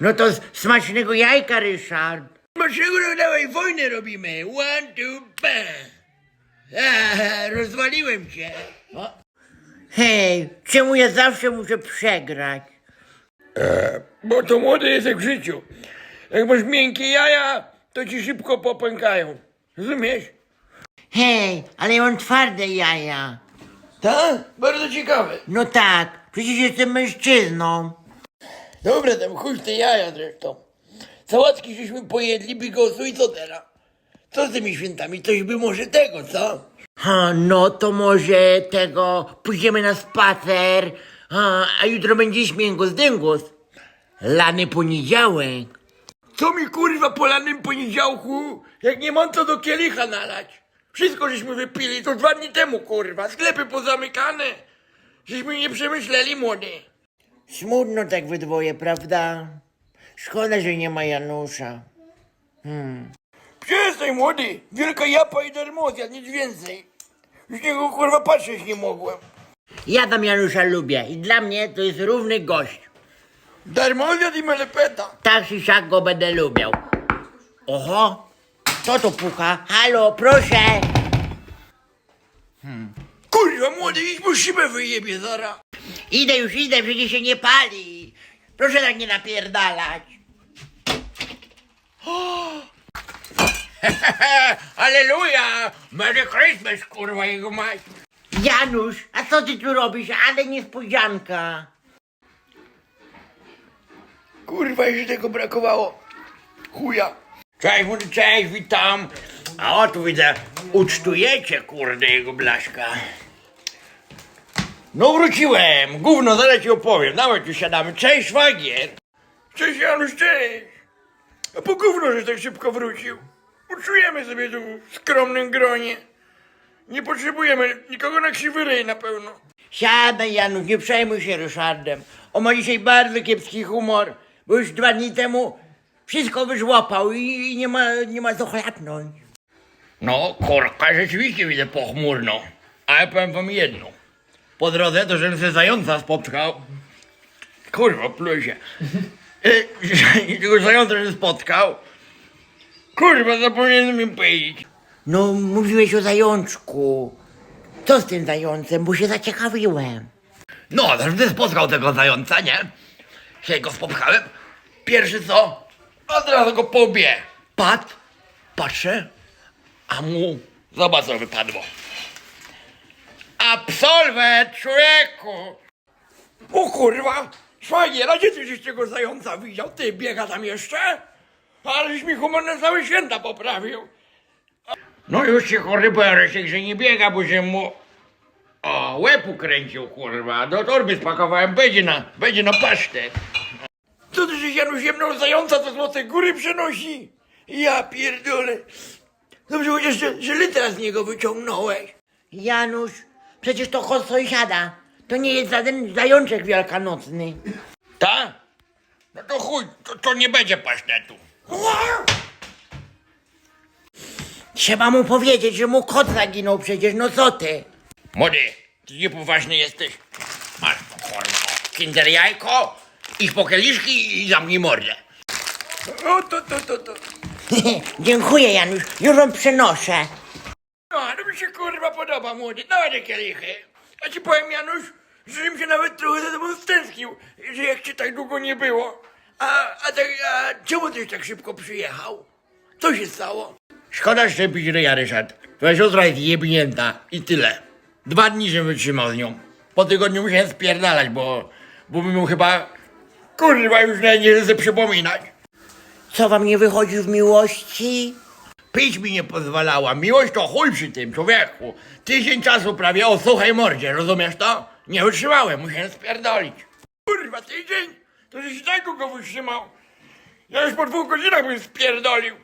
No to smacznego jajka, Ryszard. Dlaczego no dawaj wojnę robimy? One, two, bam! A, rozwaliłem cię. Hej, czemu ja zawsze muszę przegrać? Bo to młody jest jak w życiu. Jak masz miękkie jaja, to ci szybko popękają. Rozumiesz? Hej, ale ja mam twarde jaja. Tak? Bardzo ciekawe. No tak, przecież jestem mężczyzną. Dobra, tam chuj te jaja zresztą. Sałatki żeśmy pojedli, bigosu i co teraz? Co z tymi świętami? Coś by może tego, co? Ha, no to może tego, pójdziemy na spacer, ha, a jutro będzie śmigus dyngus. Lany poniedziałek. Co mi kurwa po lanym poniedziałku, jak nie mam co do kielicha nalać? Wszystko żeśmy wypili, to dwa dni temu kurwa, sklepy pozamykane. Żeśmy nie przemyśleli młody. Smutno tak we dwoje, prawda? Szkoda, że nie ma Janusza. Przestań młody, wielka japa i darmozja, nic więcej. Już niego kurwa patrzeć nie mogłem. Ja tam Janusza lubię i dla mnie to jest równy gość. Darmozja i melepeta. Tak czy siak go będę lubiał. Oho, kto to puka? Halo, proszę. Kurwa młody, idź mu szybę wyjebie zara. Idę już, idę, przecież się nie pali. Proszę tak nie napierdalać. Aleluja! Merry Christmas, kurwa jego mać. Janusz, a co ty tu robisz? Ale niespodzianka. Kurwa, jeszcze tego brakowało. Chuja. Cześć, młody, cześć, witam. A o, tu widzę, ucztujecie, kurde, jego blaszka. No wróciłem, gówno, zaraz ci opowiem, nawet tu siadamy. Cześć, szwagier. Cześć, Janusz, cześć. A po gówno, że tak szybko wrócił. Uczujemy sobie tu w skromnym gronie. Nie potrzebujemy nikogo na krzywy ryj na pewno. Siadaj, Janusz, nie przejmuj się Ryszardem. On ma dzisiaj bardzo kiepski humor, bo już dwa dni temu wszystko wyżłapał i, nie ma, nie ma co chlapnąć. No, korka rzeczywiście widzę pochmurno. Ale powiem wam jedno. Po drodze to, żebym się zająca spotkał. Kurwa, plusie. I tego zająca się spotkał. Kurwa, zapomniałem im powiedzieć. No, mówiłeś o zajączku. Co z tym zającem, bo się zaciekawiłem. No, żebym spotkał tego zająca, nie? Się go spotkałem. Pierwszy co? Od razu go pobie. Padł, patrzę, a mu zobacz co wypadło. Absolwent, człowieku! O kurwa! Szwagiera, gdzie ty żeś tego zająca widział? Ty biega tam jeszcze? Aleś mi humor na całe święta poprawił. No już się kurwa, Rysiek, że nie biega, bo się mu o, łeb ukręcił, kurwa. Do torby spakowałem, będzie na, będzie na pasztet. Co ty się Janusz jemnął zająca, co złote góry przenosi? Ja pierdolę. Dobrze chociaż, że, że litra z niego wyciągnąłeś. Janusz, przecież to kot sąsiada. To nie jest żaden zajączek wielkanocny. Ta? No to chuj, to, to nie będzie pasztetu. Trzeba mu powiedzieć, że mu kot zaginął przecież, no co ty? Młody, ty niepoważny jesteś. Masz, kurwa, kinder jajko, idź po kieliszki i zamknij mordę. O, to, to, to, to. Dziękuję, Janusz, już wam przenoszę. Się kurwa podoba, młody. Dawaj te kielichy. Ja ci powiem, Janusz, że mi się nawet trochę za tobą stęsknił, że jak cię tak długo nie było. A, a, tak, a czemu tyś tak szybko przyjechał? Co się stało? Szkoda szczepić ryja, Ryszard. Twoja siostra jest jebnięta i tyle. Dwa dni się wytrzymał z nią. Po tygodniu musiałem spierdalać, bo, bo bym mu chyba, kurwa, już nie, nie chcę przypominać. Co wam nie wychodzi w miłości? Pić mi nie pozwalała. Miłość to chuj przy tym, człowieku. Tydzień czasu prawie o suchej mordzie, rozumiesz to? Nie wytrzymałem, musiałem spierdolić. Kurwa, tydzień? To żeś tak długo wytrzymał. Ja już po dwóch godzinach bym spierdolił.